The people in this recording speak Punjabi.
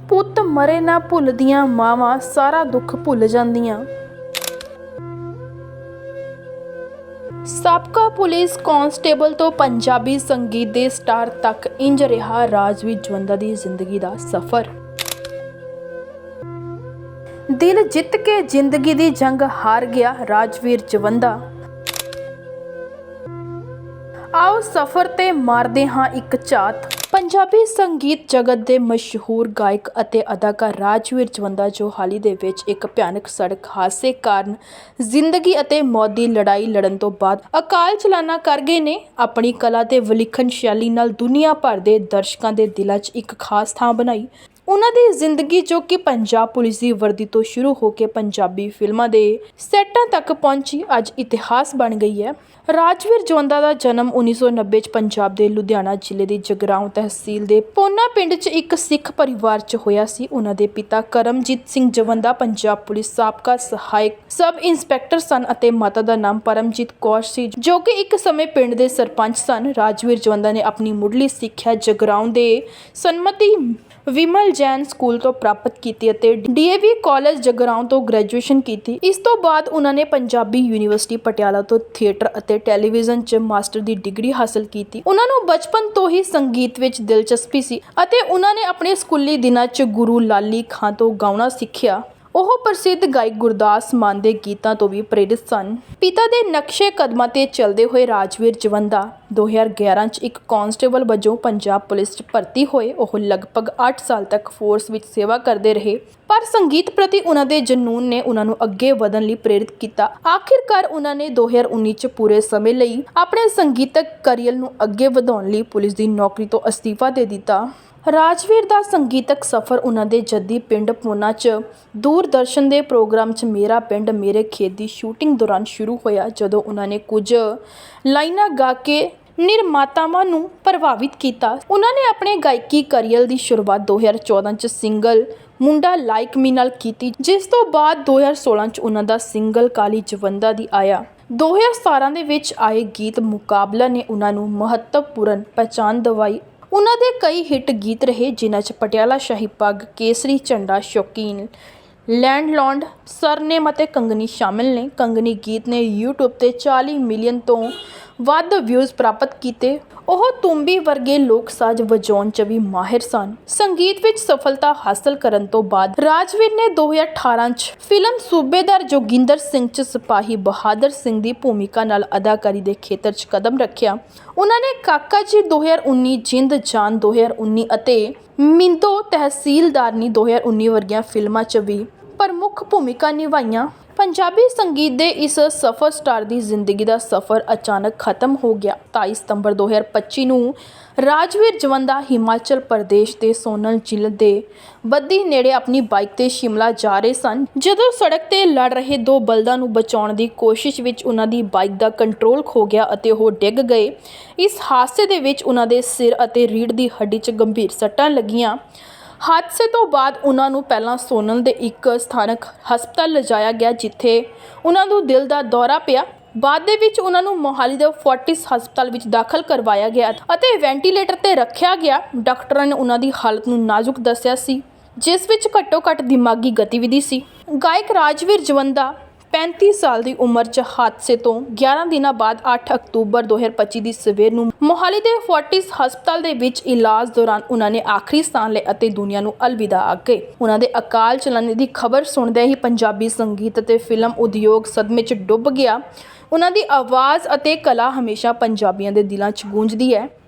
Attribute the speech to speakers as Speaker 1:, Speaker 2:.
Speaker 1: ਪੁੱਤ ਮਰੇ ਨਾ ਭੁੱਲਦੀਆਂ ਮਾਵਾਂ, ਸਾਰਾ ਦੁੱਖ ਭੁੱਲ ਜਾਂਦੀਆਂ। ਸਾਬਕਾ ਪੁਲਿਸ ਕਾਂਸਟੇਬਲ ਤੋਂ ਪੰਜਾਬੀ ਸੰਗੀਤ ਦੇ ਸਟਾਰ ਤੱਕ ਇੰਜ ਰਿਹਾ ਰਾਜਵੀਰ ਜਵੰਦਾ ਦੀ ਜ਼ਿੰਦਗੀ ਦਾ ਸਫ਼ਰ। ਦਿਲ ਜਿੱਤ ਕੇ ਜ਼ਿੰਦਗੀ ਦੀ ਜੰਗ ਹਾਰ ਗਿਆ ਰਾਜਵੀਰ ਜਵੰਦਾ। ਆਓ ਸਫ਼ਰ ਤੇ ਮਾਰਦੇ ਹਾਂ ਇੱਕ ਝਾਤ। ਪੰਜਾਬੀ ਸੰਗੀਤ ਜਗਤ ਦੇ ਮਸ਼ਹੂਰ ਗਾਇਕ ਅਤੇ ਅਦਾਕਾਰ ਰਾਜਵੀਰ ਜਵੰਦਾ ਜੋ ਹਾਲ ਹੀ ਦੇ ਵਿੱਚ ਇੱਕ ਭਿਆਨਕ ਸੜਕ ਹਾਦਸੇ ਕਾਰਨ ਜ਼ਿੰਦਗੀ ਅਤੇ ਮੌਤ ਦੀ ਲੜਾਈ ਲੜਨ ਤੋਂ ਬਾਅਦ ਅਕਾਲ ਚਲਾਣਾ ਕਰ ਗਏ ਨੇ। ਆਪਣੀ ਕਲਾ ਤੇ ਵਿਲੱਖਣ ਸ਼ੈਲੀ ਨਾਲ ਦੁਨੀਆ ਭਰ ਦੇ ਦਰਸ਼ਕਾਂ ਦੇ ਦਿਲਾਂ 'ਚ ਇੱਕ ਖਾਸ ਥਾਂ ਬਣਾਈ। ਉਹਨਾਂ ਦੀ ਜ਼ਿੰਦਗੀ ਜੋ ਕਿ ਪੰਜਾਬ ਪੁਲਿਸ ਦੀ ਵਰਦੀ ਤੋਂ ਸ਼ੁਰੂ ਹੋ ਕੇ ਪੰਜਾਬੀ ਫਿਲਮਾਂ ਦੇ ਸੈੱਟਾਂ ਤੱਕ ਪਹੁੰਚੀ, ਅੱਜ ਇਤਿਹਾਸ ਬਣ ਗਈ ਹੈ। ਰਾਜਵੀਰ ਜਵੰਦਾ ਦਾ ਜਨਮ 1990 ਚ ਪੰਜਾਬ ਦੇ ਲੁਧਿਆਣਾ ਜ਼ਿਲ੍ਹੇ ਦੀ ਜਗਰਾਉਂ ਤਹਿਸੀਲ ਦੇ ਪੋਨਾ ਪਿੰਡ 'ਚ ਇੱਕ ਸਿੱਖ ਪਰਿਵਾਰ 'ਚ ਹੋਇਆ ਸੀ। ਉਹਨਾਂ ਦੇ ਪਿਤਾ ਕਰਮਜੀਤ ਸਿੰਘ ਜਵੰਦਾ ਪੰਜਾਬ ਪੁਲਿਸ ਸਾਬਕਾ ਸਹਾਇਕ ਸਬ ਇੰਸਪੈਕਟਰ ਸਨ ਅਤੇ ਮਾਤਾ ਦਾ ਨਾਮ ਪਰਮਜੀਤ ਕੌਰ ਸੀ, ਜੋ ਕਿ ਇੱਕ ਸਮੇਂ ਪਿੰਡ ਦੇ ਸਰਪੰਚ ਸਨ। ਰਾਜਵੀਰ ਜਵੰਦਾ ਨੇ ਆਪਣੀ ਮੁੱਢਲੀ ਸਿੱਖਿਆ ਜਗਰਾਉਂ ਦੇ ਸਨਮਤੀ ਵਿਮਲ ਜੈਨ ਸਕੂਲ ਤੋਂ ਪ੍ਰਾਪਤ ਕੀਤੀ ਅਤੇ ਡੀਏਵੀ ਕਾਲਜ ਜਗਰਾਉਂ ਤੋਂ ਗ੍ਰੈਜੂਏਸ਼ਨ ਕੀਤੀ। ਇਸ ਤੋਂ ਬਾਅਦ ਉਹਨਾਂ ਨੇ ਪੰਜਾਬੀ ਯੂਨੀਵਰਸਿਟੀ ਪਟਿਆਲਾ ਤੋਂ ਥੀਏਟਰ ਅਤੇ ਟੈਲੀਵਿਜ਼ਨ 'ਚ ਮਾਸਟਰ ਦੀ ਡਿਗਰੀ ਹਾਸਲ ਕੀਤੀ। ਉਹਨਾਂ ਨੂੰ ਬਚਪਨ ਤੋਂ ਹੀ ਸੰਗੀਤ ਵਿੱਚ ਦਿਲਚਸਪੀ ਸੀ ਅਤੇ ਉਹਨਾਂ ਨੇ ਆਪਣੇ ਸਕੂਲੀ ਦਿਨਾਂ 'ਚ ਗੁਰੂ ਲਾਲੀ ਖਾਂ ਤੋਂ ਗਾਉਣਾ ਸਿੱਖਿਆ। ਉਹ ਪ੍ਰਸਿੱਧ ਗਾਇਕ ਗੁਰਦਾਸ ਮਾਨ ਦੇ ਗੀਤਾਂ ਤੋਂ ਵੀ ਪ੍ਰੇਰਿਤ ਸਨ। ਪਿਤਾ ਦੇ ਨਕਸ਼ੇ ਕਦਮਾਂ ਤੇ ਚੱਲਦੇ ਹੋਏ ਰਾਜਵੀਰ ਜਵੰਦਾ 2011 ਚ ਇੱਕ ਕਾਂਸਟੇਬਲ ਵਜੋਂ ਪੰਜਾਬ ਪੁਲਿਸ 'ਚ ਭਰਤੀ ਹੋਏ, ਉਹ ਲਗਭਗ 8 ਸਾਲ ਤੱਕ ਫੋਰਸ ਵਿੱਚ ਸੇਵਾ ਕਰਦੇ ਰਹੇ। ਪਰ ਸੰਗੀਤ ਪ੍ਰਤੀ ਉਹਨਾਂ ਦੇ ਜਨੂਨ ਨੇ ਉਹਨਾਂ ਨੂੰ ਅੱਗੇ ਵਧਣ ਲਈ ਪ੍ਰੇਰਿਤ ਕੀਤਾ। ਆਖਿਰਕਾਰ ਉਹਨਾਂ ਨੇ 2019 ਚ ਪੂਰੇ ਸਮੇਂ ਲਈ ਆਪਣੇ ਸੰਗੀਤਕ ਕਰੀਅਰ ਨੂੰ ਅੱਗੇ ਵਧਾਉਣ ਲਈ ਪੁਲਿਸ ਦੀ ਨੌਕਰੀ ਤੋਂ ਅਸਤੀਫਾ ਦੇ ਦਿੱਤਾ। ਰਾਜਵੀਰ ਦਾ ਸੰਗੀਤਕ ਸਫ਼ਰ ਉਹਨਾਂ ਦੇ ਜੱਦੀ ਪਿੰਡ ਪੋਨਾ 'ਚ ਦੂਰਦਰਸ਼ਨ ਦੇ ਪ੍ਰੋਗਰਾਮ 'ਚ ਮੇਰਾ ਪਿੰਡ ਮੇਰੇ ਖੇਤ ਦੀ ਸ਼ੂਟਿੰਗ ਦੌਰਾਨ ਸ਼ੁਰੂ ਹੋਇਆ, ਜਦੋਂ ਉਹਨਾਂ ਨੇ ਕੁਝ ਲਾਈਨਾਂ ਗਾ ਕੇ ਨਿਰਮਾਤਾਵਾਂ ਨੂੰ ਪ੍ਰਭਾਵਿਤ ਕੀਤਾ। ਉਹਨਾਂ ਨੇ ਆਪਣੇ ਗਾਇਕੀ ਕਰੀਅਰ ਦੀ ਸ਼ੁਰੂਆਤ 2014 'ਚ ਸਿੰਗਲ ਮੁੰਡਾ ਲਾਈਕ ਮੀ ਨਾਲ ਕੀਤੀ, ਜਿਸ ਤੋਂ ਬਾਅਦ 2016 'ਚ ਉਹਨਾਂ ਦਾ ਸਿੰਗਲ ਕਾਲੀ ਜਵੰਦਾ ਦੀ ਆਇਆ। 2017 ਦੇ ਵਿੱਚ ਆਏ ਗੀਤ ਮੁਕਾਬਲਾ ਨੇ ਉਹਨਾਂ ਨੂੰ ਮਹੱਤਵਪੂਰਨ ਪਛਾਣ ਦਿਵਾਈ। ਉਹਨਾਂ ਦੇ ਕਈ ਹਿੱਟ ਗੀਤ ਰਹੇ, ਜਿਨ੍ਹਾਂ 'ਚ ਪਟਿਆਲਾ ਸ਼ਾਹੀ ਪੱਗ, ਕੇਸਰੀ ਝੰਡਾ ਸ਼ੌਕੀਨ, ਲੈਂਡਲੌਂਡ, ਸਰਨੇਮ ਅਤੇ ਕੰਗਨੀ ਸ਼ਾਮਿਲ ਨੇ। ਕੰਗਨੀ ਗੀਤ ਨੇ YouTube ਤੇ 40 ਮਿਲੀਅਨ ਤੋਂ ਵੱਧ ਵਿਊਜ਼ ਪ੍ਰਾਪਤ ਕੀਤੇ, ਉਹ ਤੁੰਬੀ ਵਰਗੇ ਲੋਕ ਸਾਜ਼ ਵਜਾਉਣ 'ਚ ਵੀ ਮਾਹਿਰ ਸਨ। ਸੰਗੀਤ ਵਿੱਚ ਸਫਲਤਾ ਹਾਸਲ ਕਰਨ ਤੋਂ ਬਾਅਦ ਰਾਜਵੀਰ ਨੇ 2018 'ਚ ਫਿਲਮ ਸੂਬੇਦਾਰ ਜੋਗਿੰਦਰ ਸਿੰਘ 'ਚ ਸਿਪਾਹੀ ਬਹਾਦਰ ਸਿੰਘ ਦੀ ਭੂਮਿਕਾ ਨਾਲ ਅਦਾਕਾਰੀ ਦੇ ਖੇਤਰ 'ਚ ਕਦਮ ਰੱਖਿਆ। ਉਹਨਾਂ ਨੇ ਕਾਕਾ ਜੀ 2019 ਜਿੰਦ ਜਾਨ 2019 ਅਤੇ ਮਿੰਦੋ ਤਹਿਸੀਲਦਾਰਨੀ 2019 ਵਰਗੀਆਂ ਫਿਲਮਾਂ 'ਚ ਵੀ ਪ੍ਰਮੁੱਖ ਭੂਮਿਕਾ ਨਿਭਾਈਆਂ। ਪੰਜਾਬੀ ਸੰਗੀਤ ਦੇ ਇਸ ਸਫਰ ਸਟਾਰ ਦੀ ਜ਼ਿੰਦਗੀ ਦਾ ਸਫ਼ਰ ਅਚਾਨਕ ਖਤਮ ਹੋ ਗਿਆ। 23 ਸਤੰਬਰ 2025 ਨੂੰ ਰਾਜਵੀਰ ਜਵੰਦਾ ਹਿਮਾਚਲ ਪ੍ਰਦੇਸ਼ ਦੇ ਸੋਨਲ ਜ਼ਿਲ੍ਹੇ ਦੇ ਬੱਦੀ ਨੇੜੇ ਆਪਣੀ ਬਾਈਕ ਤੇ ਸ਼ਿਮਲਾ ਜਾ ਰਹੇ ਸਨ। ਜਦੋਂ ਸੜਕ ਤੇ ਲੜ ਰਹੇ ਦੋ ਬਲਦਾਂ ਨੂੰ ਬਚਾਉਣ ਦੀ ਕੋਸ਼ਿਸ਼ ਵਿੱਚ ਉਹਨਾਂ ਦੀ ਬਾਈਕ ਦਾ ਕੰਟਰੋਲ ਖੋ ਗਿਆ ਅਤੇ ਉਹ ਡਿੱਗ ਗਏ। ਇਸ ਹਾਦਸੇ ਦੇ ਵਿੱਚ ਉਹਨਾਂ ਦੇ ਸਿਰ ਅਤੇ ਰੀੜ੍ਹ ਦੀ ਹੱਡੀ 'ਚ ਗੰਭੀਰ ਸੱਟਾਂ ਲੱਗੀਆਂ। ਹਾਦਸੇ ਤੋਂ ਬਾਅਦ ਉਹਨਾਂ ਨੂੰ ਪਹਿਲਾਂ ਸੋਨਲ ਦੇ ਇੱਕ ਸਥਾਨਕ ਹਸਪਤਾਲ ਲਿਜਾਇਆ ਗਿਆ, ਜਿੱਥੇ ਉਹਨਾਂ ਨੂੰ ਦਿਲ ਦਾ ਦੌਰਾ ਪਿਆ। ਬਾਅਦ ਦੇ ਵਿੱਚ ਉਹਨਾਂ ਨੂੰ ਮੋਹਾਲੀ ਦੇ ਫੋਰਟਿਸ ਹਸਪਤਾਲ ਵਿੱਚ ਦਾਖਲ ਕਰਵਾਇਆ ਗਿਆ ਅਤੇ ਵੈਂਟੀਲੇਟਰ ਤੇ ਰੱਖਿਆ ਗਿਆ। ਡਾਕਟਰਾਂ ਨੇ ਉਹਨਾਂ ਦੀ ਹਾਲਤ ਨੂੰ ਨਾਜ਼ੁਕ ਦੱਸਿਆ ਸੀ, ਜਿਸ ਵਿੱਚ ਘੱਟੋ-ਘੱਟ ਦਿਮਾਗੀ ਗਤੀਵਿਧੀ ਸੀ। ਗਾਇਕ ਰਾਜਵੀਰ ਜਵੰਦਾ 35 ਸਾਲ ਦੀ ਉਮਰ 'ਚ ਹਾਦਸੇ ਤੋਂ 11 ਦਿਨਾਂ ਬਾਅਦ 8 ਅਕਤੂਬਰ 2025 ਦੀ ਸਵੇਰ ਨੂੰ ਮੋਹਾਲੀ ਦੇ ਫੋਰਟਿਸ ਹਸਪਤਾਲ ਦੇ ਵਿੱਚ ਇਲਾਜ ਦੌਰਾਨ ਉਹਨਾਂ ਨੇ ਆਖਰੀ ਸਾਹ ਲਏ ਅਤੇ ਦੁਨੀਆ ਨੂੰ ਅਲਵਿਦਾ ਆਖੇ ਉਹਨਾਂ ਦੇ ਅਕਾਲ ਚਲਾਣੇ ਦੀ ਖਬਰ ਸੁਣਦਿਆਂ ਹੀ ਪੰਜਾਬੀ ਸੰਗੀਤ ਅਤੇ ਫਿਲਮ ਉਦਯੋਗ ਸਦਮੇ 'ਚ ਡੁੱਬ ਗਿਆ। ਉਹਨਾਂ ਦੀ ਆਵਾਜ਼ ਅਤੇ ਕਲਾ ਹਮੇਸ਼ਾ ਪੰਜਾਬੀਆਂ ਦੇ ਦਿਲਾਂ 'ਚ ਗੂੰਜਦੀ ਹੈ।